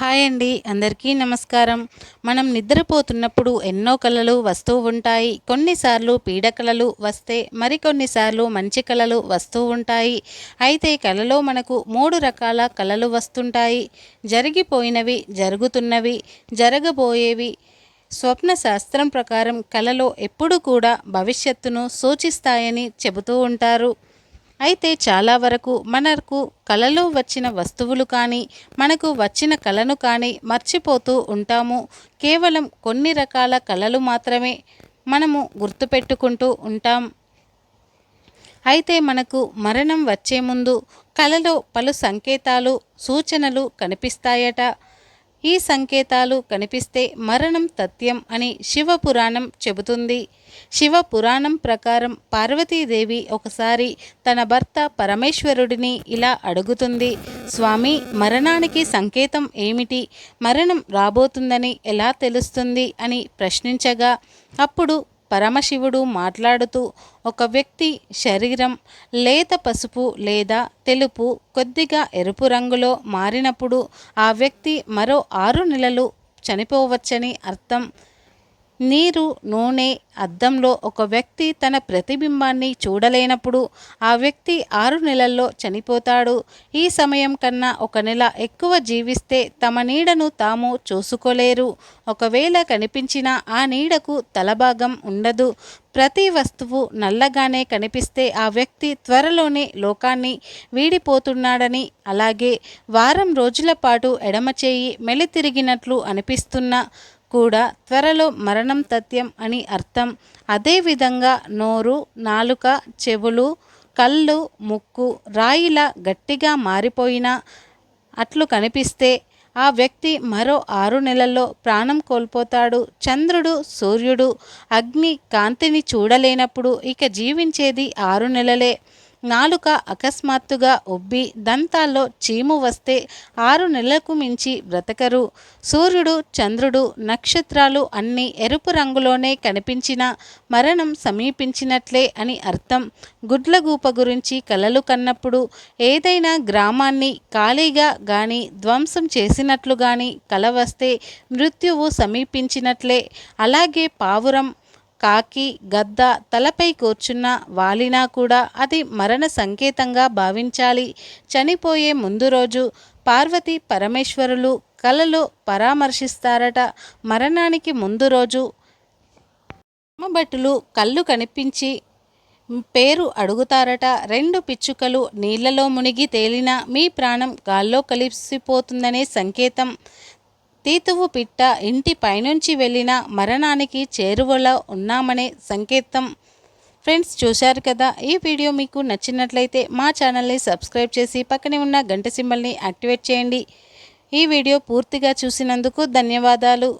Hi అండి అందరికీ నమస్కారం. మనం నిద్రపోతున్నప్పుడు ఎన్నో కళలు వస్తూ ఉంటాయి. కొన్నిసార్లు పీడకలలు వస్తే మరికొన్నిసార్లు మంచి కళలు వస్తూ ఉంటాయి. అయితే కళలో మనకు మూడు రకాల కళలు వస్తుంటాయి. జరిగిపోయినవి జరుగుతున్నవి జరగబోయేవి. స్వప్న శాస్త్రం ప్రకారం కళలో ఎప్పుడు కూడా భవిష్యత్తును సూచిస్తాయని చెబుతూ ఉంటారు. అయితే చాలా వరకు మనకు కలలో వచ్చిన వస్తువులు కానీ మనకు వచ్చిన కళను కానీ మర్చిపోతూ ఉంటాము. కేవలం కొన్ని రకాల కళలు మాత్రమే మనము గుర్తుపెట్టుకుంటూ ఉంటాం. అయితే మనకు మరణం వచ్చే ముందు కళలో పలు సంకేతాలు సూచనలు కనిపిస్తాయట. ఈ సంకేతాలు కనిపిస్తే మరణం తథ్యం అని శివపురాణం చెబుతుంది. శివపురాణం ప్రకారం పార్వతీదేవి ఒకసారి తన భర్త పరమేశ్వరుడిని ఇలా అడుగుతుంది. స్వామి మరణానికి సంకేతం ఏమిటి? మరణం రాబోతుందని ఎలా తెలుస్తుంది? అని ప్రశ్నించగా అప్పుడు పరమశివుడు మాట్లాడుతూ ఒక వ్యక్తి శరీరం లేత పసుపు లేదా తెలుపు కొద్దిగా ఎరుపు రంగులో మారినప్పుడు ఆ వ్యక్తి మరో ఆరు నెలలు చనిపోవచ్చని అర్థం. నీరు నూనె అద్దంలో ఒక వ్యక్తి తన ప్రతిబింబాన్ని చూడలేనప్పుడు ఆ వ్యక్తి ఆరు నెలల్లో చనిపోతాడు. ఈ సమయం కన్నా ఒక నెల ఎక్కువ జీవిస్తే తమ నీడను తాము చూసుకోలేరు. ఒకవేళ కనిపించిన ఆ నీడకు తలభాగం ఉండదు. ప్రతి వస్తువు నల్లగానే కనిపిస్తే ఆ వ్యక్తి త్వరలోనే లోకాన్ని వీడిపోతున్నాడని అలాగే వారం రోజుల పాటు ఎడమ చేయి మెలి తిరిగినట్లు అనిపిస్తున్న. కూడా త్వరలో మరణం తథ్యం అని అర్థం. అదేవిధంగా నోరు నాలుక చెవులు కళ్ళు ముక్కు రాయిలా గట్టిగా మారిపోయిన అట్లు కనిపిస్తే ఆ వ్యక్తి మరో ఆరు నెలల్లో ప్రాణం కోల్పోతాడు. చంద్రుడు సూర్యుడు అగ్ని కాంతిని చూడలేనప్పుడు ఇక జీవించేది ఆరు నెలలే. నాలుక అకస్మాత్తుగా ఉబ్బి దంతాల్లో చీము వస్తే ఆరు నెలలకు మించి బ్రతకరు. సూర్యుడు చంద్రుడు నక్షత్రాలు అన్నీ ఎరుపు రంగులోనే కనిపించిన మరణం సమీపించినట్లే అని అర్థం. గుడ్లగూప గురించి కలలు కన్నప్పుడు ఏదైనా గ్రామాన్ని ఖాళీగా కానీ ధ్వంసం చేసినట్లు కానీ కల వస్తే మృత్యువు సమీపించినట్లే. అలాగే పావురం కాకి గద్ద తలపై కూర్చున్న వాలినా కూడా అది మరణ సంకేతంగా భావించాలి. చనిపోయే ముందు రోజు పార్వతి పరమేశ్వరులు కలలో పరామర్శిస్తారట. మరణానికి ముందు రోజు భటులు కళ్ళు కనిపించి పేరు అడుగుతారట. రెండు పిచ్చుకలు నీళ్ళలో మునిగి తేలినా మీ ప్రాణం గాల్లో కలిసిపోతుందనే సంకేతం. తీతువు పిట్ట ఇంటి పైనుంచి వెళ్ళిన మరణానికి చేరువలో ఉన్నామనే సంకేతం. ఫ్రెండ్స్ చూశారు కదా? ఈ వీడియో మీకు నచ్చినట్లయితే మా ఛానల్ని సబ్స్క్రైబ్ చేసి పక్కనే ఉన్న గంట సింబల్ని యాక్టివేట్ చేయండి. ఈ వీడియో పూర్తిగా చూసినందుకు ధన్యవాదాలు.